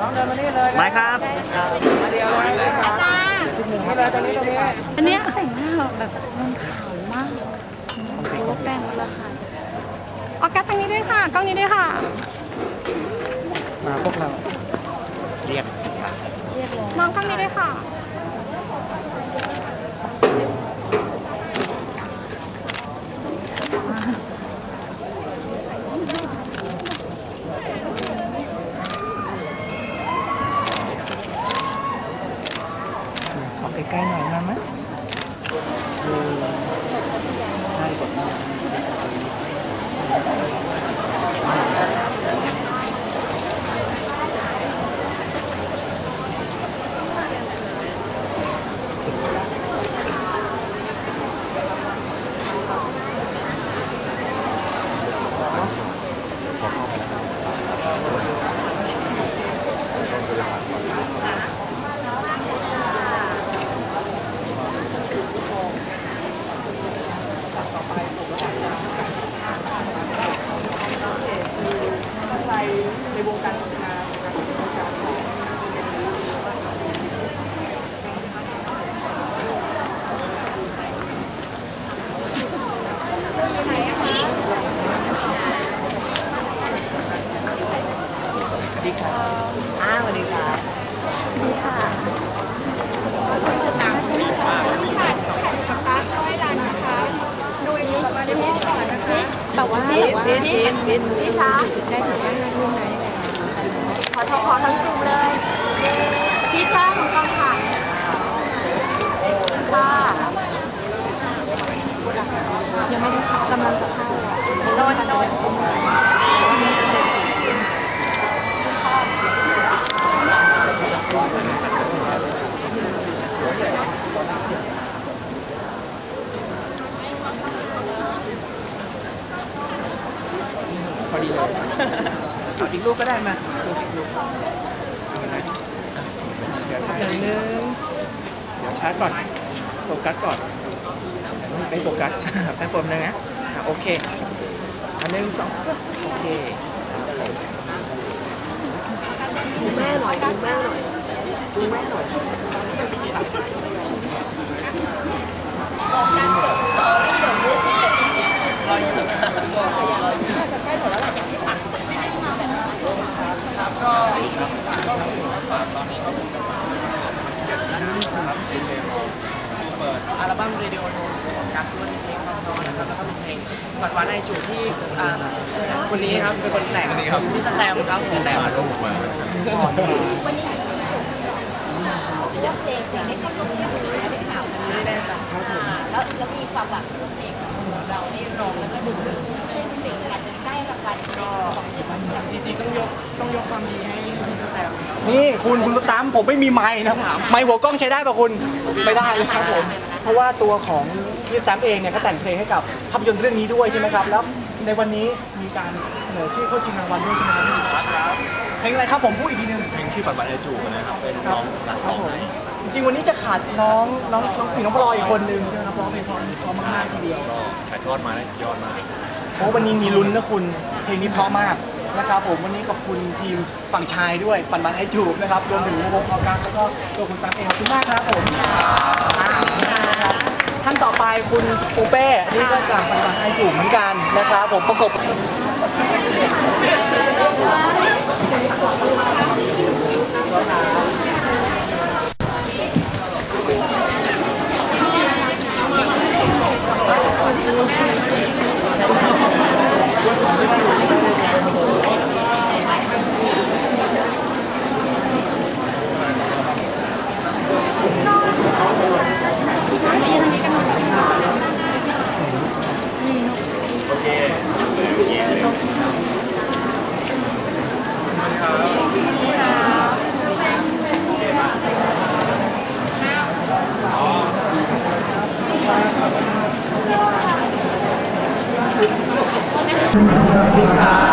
น้องเดินมานี่เลยไม้ครับมาเดียวเลยครับจุดหนึ่งให้เลยตรงนี้ตรงนี้อันเนี้ยแต่งหน้าแบบนมขาวมากโอ้แป้งลดราคาออกัสทางนี้ด้วยค่ะกล้องนี้ด้วยค่ะมาพวกเราเรียกมองกล้องนี้ด้วยค่ะ ขอใกล้ๆหน่อยมาไหมใช่กดมาในวงการงาน อ้าวสวัสดีครับดีค่ะแต่ว่าพีทพีทพีทพีทพี่คะได้ไหมได้ไหมขอทขอทั้งกลุ่มเลยพี่คะของกองค่ะค่ะยังไม่ได้ค่ะกำลังจะเข้าโดนโดน พ อดีเลยเอาอีกลูกก็ได้มาลูกอีกลูกเดี๋ยวถ่ายนิดนึงเดี๋ยวชาร์จก่อนโฟกัสก่อนไม่โฟกัสแป๊บนึงนะอะโอเคอันหนึ่งสองสามโอเคแม่หน่อยดูแม่หน่อยดูแม่หน่อย อัลบั้มเรดิโอโนของกัสด้วยมีเพลงน้องนะครับแล้วก็มีเพลงฝันหวานในจูที่อ่าคนนี้ครับเป็นคนแต่งครับพี่สแตมครับผมแต่งมาลูกมาเลือกเพลงเพลงให้เข้ากับเพลงได้ข่าวไม่แน่ใจแล้วแล้วมีความหวังว่าเพลงของเราได้ร้องแล้วก็ดู นี่คุณคุณตามผมไม่มีไม้นะไม้หัวกล้องใช้ได้ป่ะคุณไม่ได้เลยครับผมเพราะว่าตัวของพี่สแตมเองเนี่ยก็แต่งเพลงให้กับภาพยนตร์เรื่องนี้ด้วยใช่ไหมครับ แล้วในวันนี้มีการเสนอที่เข้าชิงรางวัลด้วยใช่ไหมครับเพลงอะไรครับผมพูดอีกทีหนึงเพลงชื่อฝันวันไอจูนะครับเป็นน้องรัสคน้รัอบงผมไหนจริงๆวันนี้จะขาดน้องน้องน้องผีน้องพลอยอีกคนนึงใช่ไหมครับร้องเพลงเพราะเพราะมากๆทีเดียวก็ถ่ายทอดมาได้สุดยอดมากเพราะวันนี้มีลุ้นนะคุณเพลงนี้เพราะมาก นะครับผมวันนี้ขอบคุณทีมฝั่งชายด้วยปันบันไอจูบนะครับรวมถึงวงออกัสแล้วก็ตัวคุณตั๊กเองขอบคุณมากครับผมอ่านะครับท่านต่อไปคุณปูเป้นนี่ก็จากปันบันไอจูบเหมือนกันนะครับผมประกบ Obrigado.